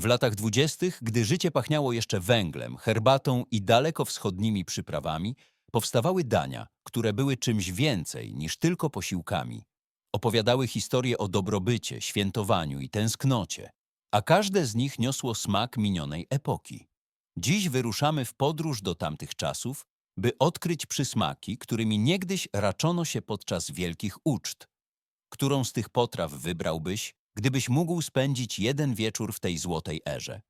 W latach dwudziestych, gdy życie pachniało jeszcze węglem, herbatą i dalekowschodnimi przyprawami, powstawały dania, które były czymś więcej niż tylko posiłkami. Opowiadały historie o dobrobycie, świętowaniu i tęsknocie, a każde z nich niosło smak minionej epoki. Dziś wyruszamy w podróż do tamtych czasów, by odkryć przysmaki, którymi niegdyś raczono się podczas wielkich uczt. Którą z tych potraw wybrałbyś, gdybyś mógł spędzić jeden wieczór w tej złotej erze?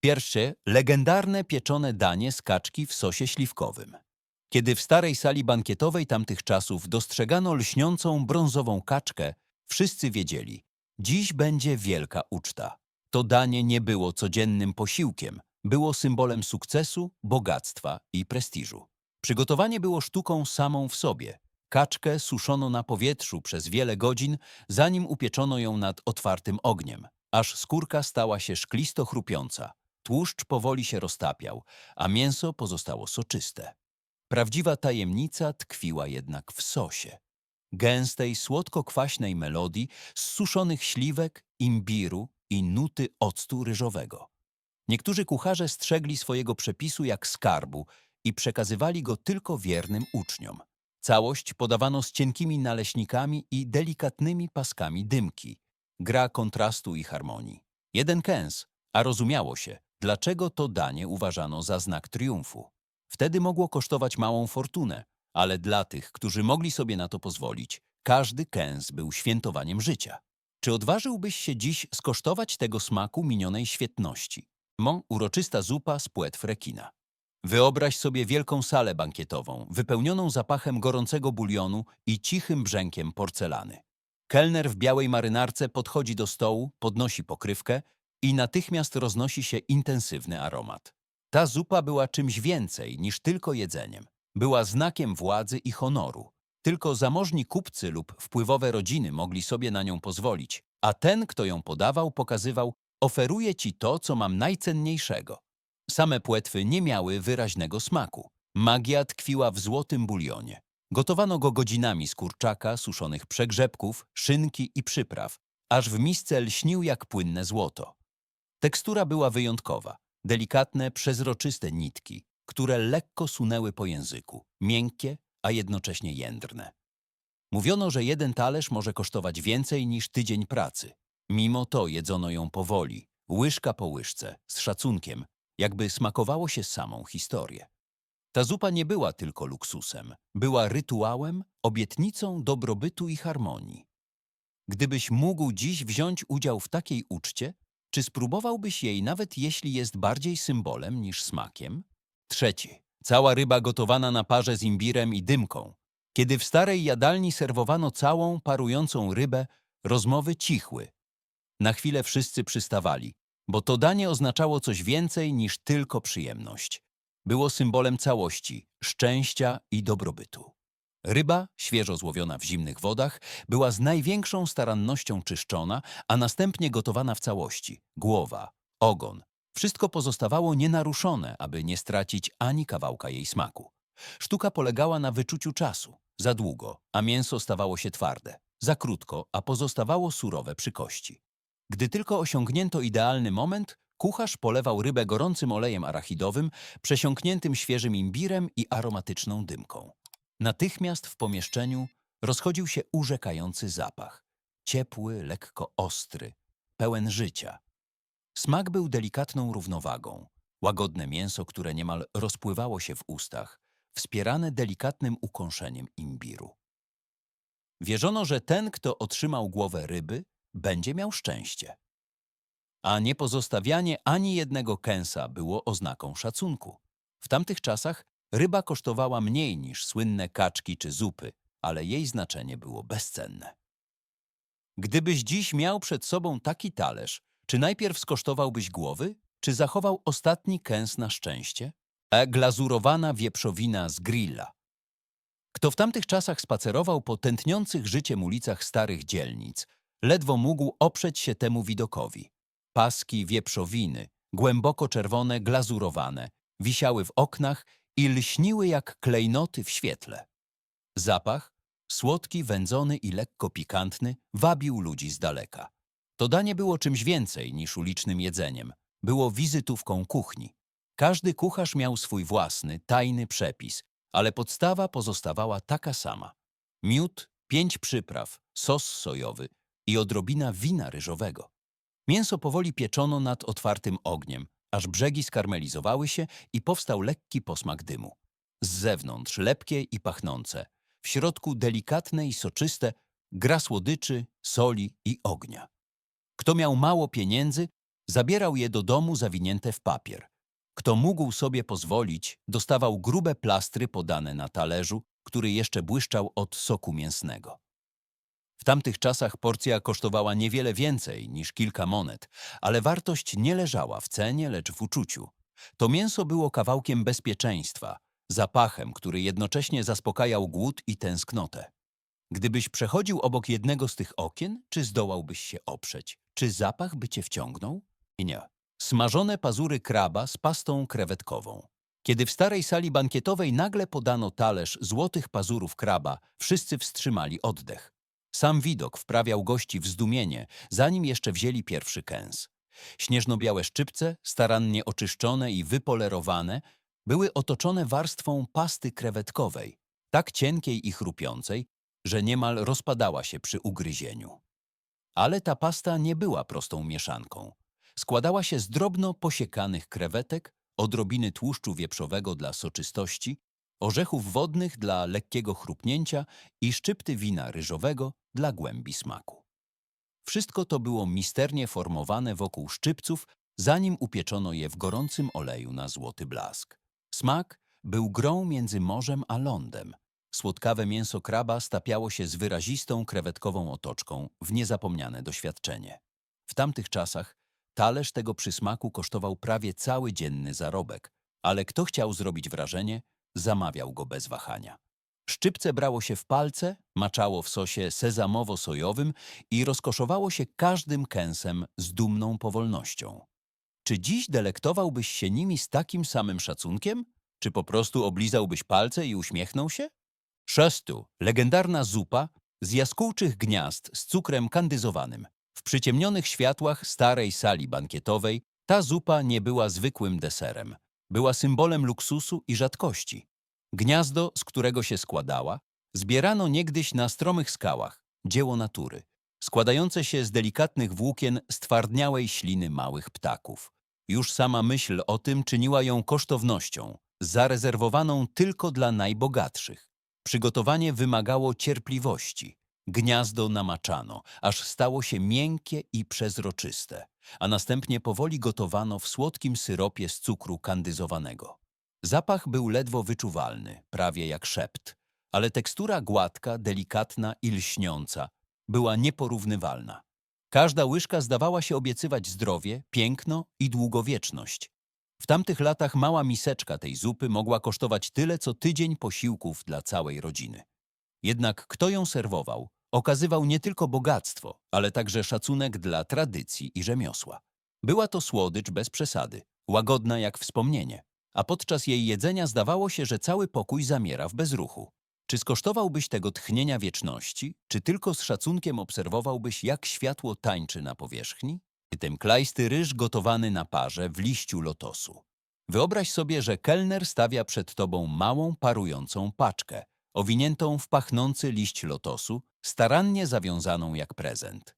Pierwsze, legendarne pieczone danie z kaczki w sosie śliwkowym. Kiedy w starej sali bankietowej tamtych czasów dostrzegano lśniącą brązową kaczkę, wszyscy wiedzieli, dziś będzie wielka uczta. To danie nie było codziennym posiłkiem, było symbolem sukcesu, bogactwa i prestiżu. Przygotowanie było sztuką samą w sobie. Kaczkę suszono na powietrzu przez wiele godzin, zanim upieczono ją nad otwartym ogniem, aż skórka stała się szklisto chrupiąca. Tłuszcz powoli się roztapiał, a mięso pozostało soczyste. Prawdziwa tajemnica tkwiła jednak w sosie. Gęstej, słodko-kwaśnej melodii z suszonych śliwek, imbiru i nuty octu ryżowego. Niektórzy kucharze strzegli swojego przepisu jak skarbu i przekazywali go tylko wiernym uczniom. Całość podawano z cienkimi naleśnikami i delikatnymi paskami dymki. Gra kontrastu i harmonii. Jeden kęs, a rozumiało się, dlaczego to danie uważano za znak triumfu. Wtedy mogło kosztować małą fortunę, ale dla tych, którzy mogli sobie na to pozwolić, każdy kęs był świętowaniem życia. Czy odważyłbyś się dziś skosztować tego smaku minionej świetności? Mo, uroczysta zupa z płetw rekina. Wyobraź sobie wielką salę bankietową, wypełnioną zapachem gorącego bulionu i cichym brzękiem porcelany. Kelner w białej marynarce podchodzi do stołu, podnosi pokrywkę i natychmiast roznosi się intensywny aromat. Ta zupa była czymś więcej niż tylko jedzeniem. Była znakiem władzy i honoru. Tylko zamożni kupcy lub wpływowe rodziny mogli sobie na nią pozwolić, a ten, kto ją podawał, pokazywał, oferuję ci to, co mam najcenniejszego. Same płetwy nie miały wyraźnego smaku. Magia tkwiła w złotym bulionie. Gotowano go godzinami z kurczaka, suszonych przegrzebków, szynki i przypraw, aż w misce lśnił jak płynne złoto. Tekstura była wyjątkowa. Delikatne, przezroczyste nitki, które lekko sunęły po języku, miękkie, a jednocześnie jędrne. Mówiono, że jeden talerz może kosztować więcej niż tydzień pracy. Mimo to jedzono ją powoli, łyżka po łyżce, z szacunkiem, jakby smakowało się samą historię. Ta zupa nie była tylko luksusem, była rytuałem, obietnicą dobrobytu i harmonii. Gdybyś mógł dziś wziąć udział w takiej uczcie, czy spróbowałbyś jej nawet jeśli jest bardziej symbolem niż smakiem? Trzeci. Cała ryba gotowana na parze z imbirem i dymką. Kiedy w starej jadalni serwowano całą, parującą rybę, rozmowy cichły. Na chwilę wszyscy przystawali, bo to danie oznaczało coś więcej niż tylko przyjemność. Było symbolem całości, szczęścia i dobrobytu. Ryba, świeżo złowiona w zimnych wodach, była z największą starannością czyszczona, a następnie gotowana w całości. Głowa, ogon. Wszystko pozostawało nienaruszone, aby nie stracić ani kawałka jej smaku. Sztuka polegała na wyczuciu czasu. Za długo, a mięso stawało się twarde. Za krótko, a pozostawało surowe przy kości. Gdy tylko osiągnięto idealny moment, kucharz polewał rybę gorącym olejem arachidowym, przesiąkniętym świeżym imbirem i aromatyczną dymką. Natychmiast w pomieszczeniu rozchodził się urzekający zapach. Ciepły, lekko ostry, pełen życia. Smak był delikatną równowagą. Łagodne mięso, które niemal rozpływało się w ustach, wspierane delikatnym ukąszeniem imbiru. Wierzono, że ten, kto otrzymał głowę ryby, będzie miał szczęście. A nie pozostawianie ani jednego kęsa było oznaką szacunku. W tamtych czasach ryba kosztowała mniej niż słynne kaczki czy zupy, ale jej znaczenie było bezcenne. Gdybyś dziś miał przed sobą taki talerz, czy najpierw skosztowałbyś głowy, czy zachował ostatni kęs na szczęście? E glazurowana wieprzowina z grilla. Kto w tamtych czasach spacerował po tętniących życiem ulicach starych dzielnic, ledwo mógł oprzeć się temu widokowi. Paski wieprzowiny, głęboko czerwone, glazurowane, wisiały w oknach i lśniły jak klejnoty w świetle. Zapach, słodki, wędzony i lekko pikantny, wabił ludzi z daleka. To danie było czymś więcej niż ulicznym jedzeniem. było wizytówką kuchni. Każdy kucharz miał swój własny, tajny przepis, ale podstawa pozostawała taka sama. Miód, pięć przypraw, sos sojowy i odrobina wina ryżowego. Mięso powoli pieczono nad otwartym ogniem, aż brzegi skarmelizowały się i powstał lekki posmak dymu. Z zewnątrz lepkie i pachnące, w środku delikatne i soczyste, gra słodyczy, soli i ognia. Kto miał mało pieniędzy, zabierał je do domu zawinięte w papier. Kto mógł sobie pozwolić, dostawał grube plastry podane na talerzu, który jeszcze błyszczał od soku mięsnego. W tamtych czasach porcja kosztowała niewiele więcej niż kilka monet, ale wartość nie leżała w cenie, lecz w uczuciu. To mięso było kawałkiem bezpieczeństwa, zapachem, który jednocześnie zaspokajał głód i tęsknotę. Gdybyś przechodził obok jednego z tych okien, czy zdołałbyś się oprzeć? Czy zapach by cię wciągnął? Nie. Smażone pazury kraba z pastą krewetkową. Kiedy w starej sali bankietowej nagle podano talerz złotych pazurów kraba, wszyscy wstrzymali oddech. Sam widok wprawiał gości w zdumienie, zanim jeszcze wzięli pierwszy kęs. Śnieżno-białe szczypce, starannie oczyszczone i wypolerowane, były otoczone warstwą pasty krewetkowej, tak cienkiej i chrupiącej, że niemal rozpadała się przy ugryzieniu. Ale ta pasta nie była prostą mieszanką. Składała się z drobno posiekanych krewetek, odrobiny tłuszczu wieprzowego dla soczystości, orzechów wodnych dla lekkiego chrupnięcia i szczypty wina ryżowego dla głębi smaku. Wszystko to było misternie formowane wokół szczypców, zanim upieczono je w gorącym oleju na złoty blask. Smak był grą między morzem a lądem. Słodkawe mięso kraba stapiało się z wyrazistą krewetkową otoczką w niezapomniane doświadczenie. W tamtych czasach talerz tego przysmaku kosztował prawie cały dzienny zarobek, ale kto chciał zrobić wrażenie, zamawiał go bez wahania. Szczypce brało się w palce, maczało w sosie sezamowo-sojowym i rozkoszowało się każdym kęsem z dumną powolnością. Czy dziś delektowałbyś się nimi z takim samym szacunkiem? Czy po prostu oblizałbyś palce i uśmiechnął się? Szestu, legendarna zupa z jaskółczych gniazd z cukrem kandyzowanym. W przyciemnionych światłach starej sali bankietowej ta zupa nie była zwykłym deserem. Była symbolem luksusu i rzadkości. Gniazdo, z którego się składała, zbierano niegdyś na stromych skałach, dzieło natury, składające się z delikatnych włókien stwardniałej śliny małych ptaków. Już sama myśl o tym czyniła ją kosztownością, zarezerwowaną tylko dla najbogatszych. Przygotowanie wymagało cierpliwości. Gniazdo namaczano, aż stało się miękkie i przezroczyste, a następnie powoli gotowano w słodkim syropie z cukru kandyzowanego. Zapach był ledwo wyczuwalny, prawie jak szept, ale tekstura gładka, delikatna i lśniąca była nieporównywalna. Każda łyżka zdawała się obiecywać zdrowie, piękno i długowieczność. W tamtych latach mała miseczka tej zupy mogła kosztować tyle, co tydzień posiłków dla całej rodziny. Jednak kto ją serwował, okazywał nie tylko bogactwo, ale także szacunek dla tradycji i rzemiosła. Była to słodycz bez przesady, łagodna jak wspomnienie, a podczas jej jedzenia zdawało się, że cały pokój zamiera w bezruchu. Czy skosztowałbyś tego tchnienia wieczności, czy tylko z szacunkiem obserwowałbyś, jak światło tańczy na powierzchni? Tym klaisty ryż gotowany na parze w liściu lotosu. Wyobraź sobie, że kelner stawia przed tobą małą, parującą paczkę, owiniętą w pachnący liść lotosu, starannie zawiązaną jak prezent.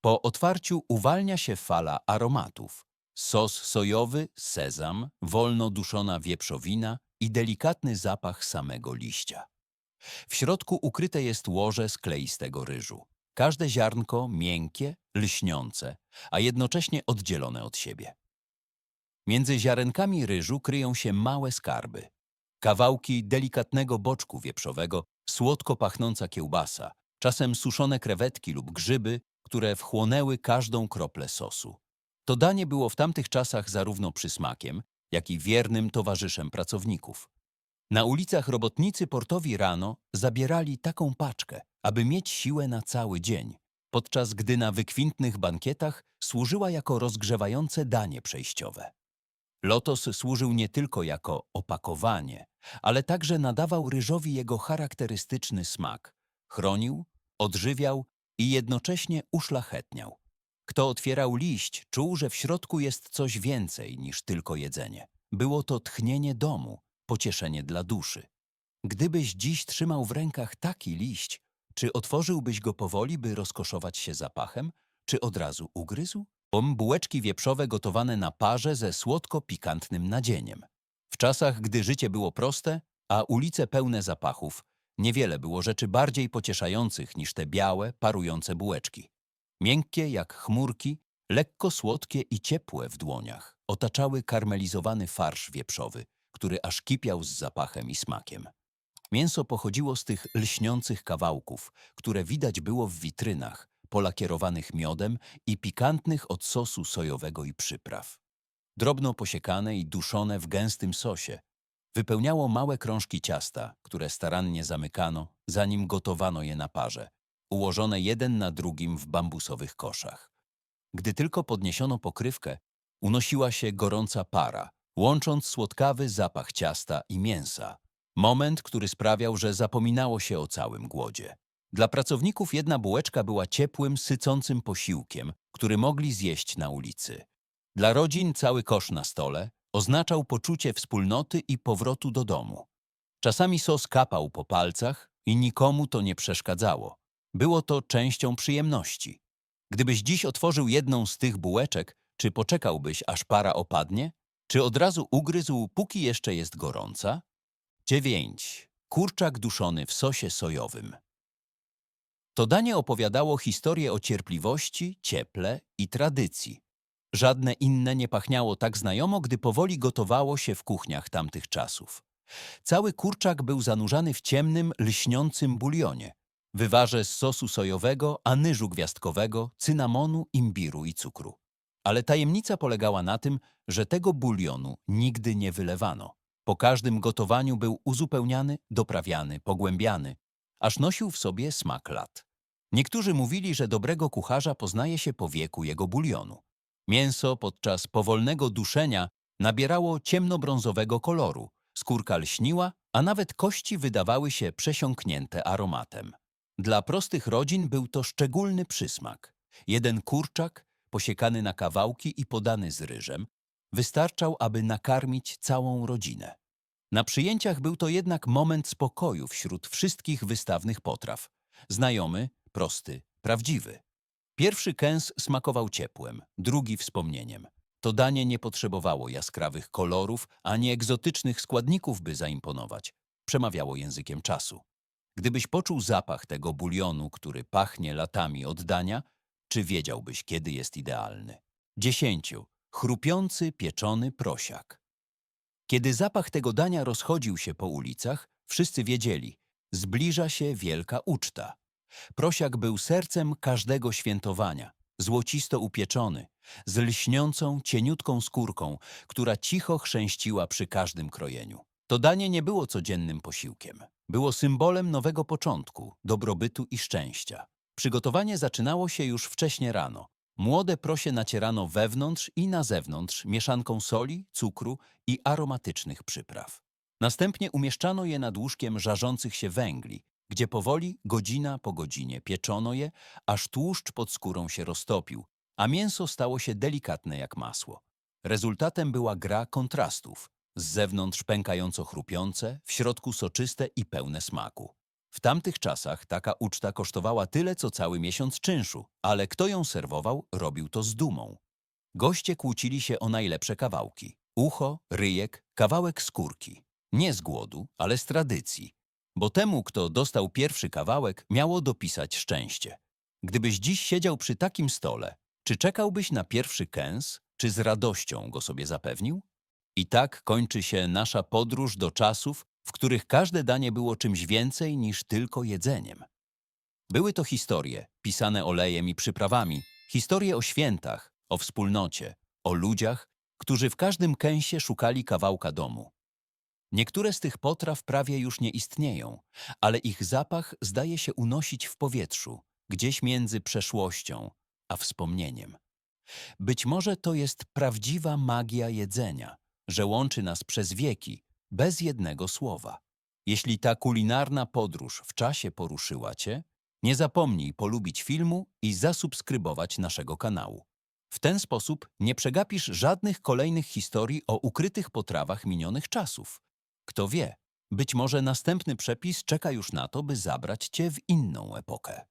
Po otwarciu uwalnia się fala aromatów. Sos sojowy, sezam, wolno duszona wieprzowina i delikatny zapach samego liścia. W środku ukryte jest łoże z kleistego ryżu. Każde ziarnko miękkie, lśniące, a jednocześnie oddzielone od siebie. Między ziarenkami ryżu kryją się małe skarby. Kawałki delikatnego boczku wieprzowego, słodko pachnąca kiełbasa, czasem suszone krewetki lub grzyby, które wchłonęły każdą kroplę sosu. To danie było w tamtych czasach zarówno przysmakiem, jak i wiernym towarzyszem pracowników. Na ulicach robotnicy portowi rano zabierali taką paczkę, aby mieć siłę na cały dzień, podczas gdy na wykwintnych bankietach służyła jako rozgrzewające danie przejściowe. Lotos służył nie tylko jako opakowanie, ale także nadawał ryżowi jego charakterystyczny smak. Chronił, odżywiał i jednocześnie uszlachetniał. Kto otwierał liść, czuł, że w środku jest coś więcej niż tylko jedzenie. Było to tchnienie domu, pocieszenie dla duszy. Gdybyś dziś trzymał w rękach taki liść, czy otworzyłbyś go powoli, by rozkoszować się zapachem, czy od razu ugryzł? Bułeczki wieprzowe gotowane na parze ze słodko-pikantnym nadzieniem. W czasach, gdy życie było proste, a ulice pełne zapachów, niewiele było rzeczy bardziej pocieszających niż te białe, parujące bułeczki. Miękkie jak chmurki, lekko słodkie i ciepłe w dłoniach, otaczały karmelizowany farsz wieprzowy, który aż kipiał z zapachem i smakiem. Mięso pochodziło z tych lśniących kawałków, które widać było w witrynach, polakierowanych miodem i pikantnych od sosu sojowego i przypraw. Drobno posiekane i duszone w gęstym sosie, wypełniało małe krążki ciasta, które starannie zamykano, zanim gotowano je na parze, ułożone jeden na drugim w bambusowych koszach. Gdy tylko podniesiono pokrywkę, unosiła się gorąca para, łącząc słodkawy zapach ciasta i mięsa. Moment, który sprawiał, że zapominało się o całym głodzie. Dla pracowników jedna bułeczka była ciepłym, sycącym posiłkiem, który mogli zjeść na ulicy. Dla rodzin cały kosz na stole oznaczał poczucie wspólnoty i powrotu do domu. Czasami sos kapał po palcach i nikomu to nie przeszkadzało. Było to częścią przyjemności. Gdybyś dziś otworzył jedną z tych bułeczek, czy poczekałbyś, aż para opadnie? Czy od razu ugryzł, póki jeszcze jest gorąca? 9. Kurczak duszony w sosie sojowym. To danie opowiadało historię o cierpliwości, cieple i tradycji. Żadne inne nie pachniało tak znajomo, gdy powoli gotowało się w kuchniach tamtych czasów. Cały kurczak był zanurzany w ciemnym, lśniącym bulionie. Wywarze z sosu sojowego, anyżu gwiazdkowego, cynamonu, imbiru i cukru. Ale tajemnica polegała na tym, że tego bulionu nigdy nie wylewano. Po każdym gotowaniu był uzupełniany, doprawiany, pogłębiany, aż nosił w sobie smak lat. Niektórzy mówili, że dobrego kucharza poznaje się po wieku jego bulionu. Mięso podczas powolnego duszenia nabierało ciemnobrązowego koloru, skórka lśniła, a nawet kości wydawały się przesiąknięte aromatem. Dla prostych rodzin był to szczególny przysmak. Jeden kurczak, posiekany na kawałki i podany z ryżem, wystarczał, aby nakarmić całą rodzinę. Na przyjęciach był to jednak moment spokoju wśród wszystkich wystawnych potraw. Znajomy, prosty, prawdziwy. Pierwszy kęs smakował ciepłem, drugi wspomnieniem. To danie nie potrzebowało jaskrawych kolorów ani egzotycznych składników, by zaimponować. Przemawiało językiem czasu. Gdybyś poczuł zapach tego bulionu, który pachnie latami oddania, czy wiedziałbyś, kiedy jest idealny? Dziesięciu. Chrupiący, pieczony prosiak. Kiedy zapach tego dania rozchodził się po ulicach, wszyscy wiedzieli, zbliża się wielka uczta. Prosiak był sercem każdego świętowania, złocisto upieczony, z lśniącą, cieniutką skórką, która cicho chrzęściła przy każdym krojeniu. To danie nie było codziennym posiłkiem. Było symbolem nowego początku, dobrobytu i szczęścia. Przygotowanie zaczynało się już wcześnie rano. Młode prosie nacierano wewnątrz i na zewnątrz mieszanką soli, cukru i aromatycznych przypraw. Następnie umieszczano je nad łóżkiem żarzących się węgli, gdzie powoli, godzina po godzinie, pieczono je, aż tłuszcz pod skórą się roztopił, a mięso stało się delikatne jak masło. Rezultatem była gra kontrastów. Z zewnątrz pękająco chrupiące, w środku soczyste i pełne smaku. W tamtych czasach taka uczta kosztowała tyle, co cały miesiąc czynszu, ale kto ją serwował, robił to z dumą. Goście kłócili się o najlepsze kawałki. Ucho, ryjek, kawałek skórki. Nie z głodu, ale z tradycji. Bo temu, kto dostał pierwszy kawałek, miało dopisać szczęście. Gdybyś dziś siedział przy takim stole, czy czekałbyś na pierwszy kęs, czy z radością go sobie zapewnił? I tak kończy się nasza podróż do czasów, w których każde danie było czymś więcej niż tylko jedzeniem. Były to historie, pisane olejem i przyprawami, historie o świętach, o wspólnocie, o ludziach, którzy w każdym kęsie szukali kawałka domu. Niektóre z tych potraw prawie już nie istnieją, ale ich zapach zdaje się unosić w powietrzu, gdzieś między przeszłością a wspomnieniem. Być może to jest prawdziwa magia jedzenia, że łączy nas przez wieki, bez jednego słowa. Jeśli ta kulinarna podróż w czasie poruszyła Cię, Nie zapomnij polubić filmu i zasubskrybować naszego kanału. W ten sposób nie przegapisz żadnych kolejnych historii o ukrytych potrawach minionych czasów. Kto wie, być może następny przepis czeka już na to, by zabrać cię w inną epokę.